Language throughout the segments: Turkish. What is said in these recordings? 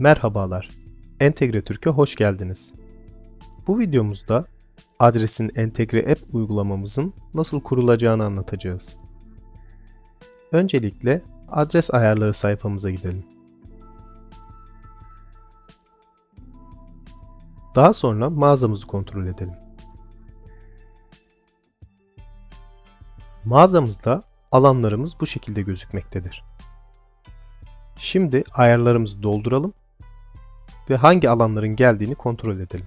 Merhabalar, Entegre Türk'e hoş geldiniz. Bu videomuzda adresin Entegre App uygulamamızın nasıl kurulacağını anlatacağız. Öncelikle adres ayarları sayfamıza gidelim. Daha sonra mağazamızı kontrol edelim. Mağazamızda alanlarımız bu şekilde gözükmektedir. Şimdi ayarlarımızı dolduralım ve hangi alanların geldiğini kontrol edelim.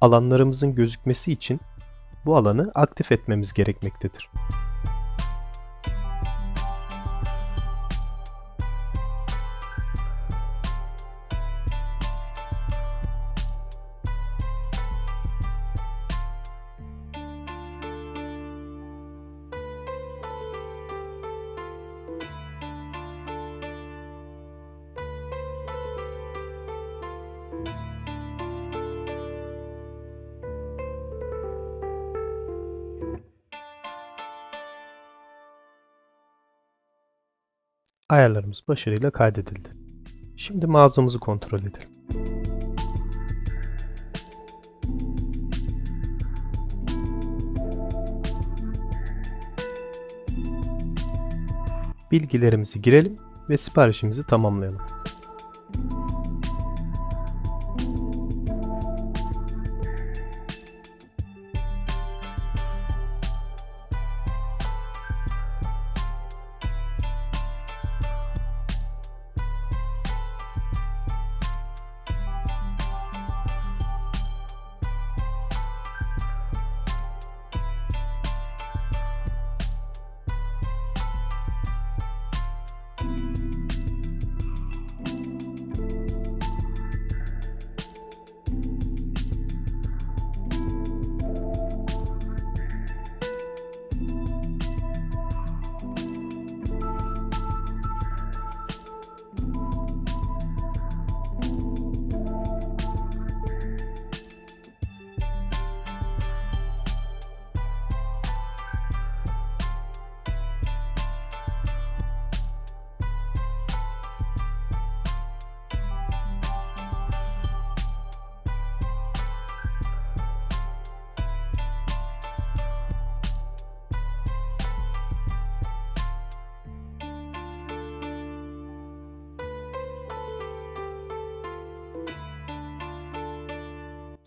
Alanlarımızın gözükmesi için bu alanı aktif etmemiz gerekmektedir. Ayarlarımız başarıyla kaydedildi. Şimdi mağazamızı kontrol edelim. Bilgilerimizi girelim ve siparişimizi tamamlayalım.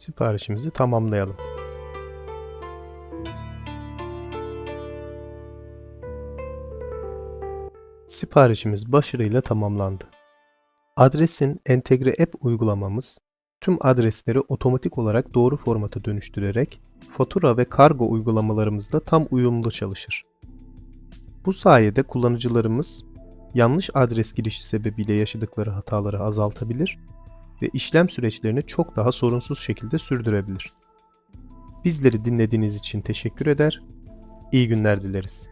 Siparişimizi tamamlayalım. Siparişimiz başarıyla tamamlandı. Adresin entegre app uygulamamız tüm adresleri otomatik olarak doğru formata dönüştürerek fatura ve kargo uygulamalarımızda tam uyumlu çalışır. Bu sayede kullanıcılarımız yanlış adres girişi sebebiyle yaşadıkları hataları azaltabilir ve işlem süreçlerini çok daha sorunsuz şekilde sürdürebilir. Bizleri dinlediğiniz için teşekkür eder, iyi günler dileriz.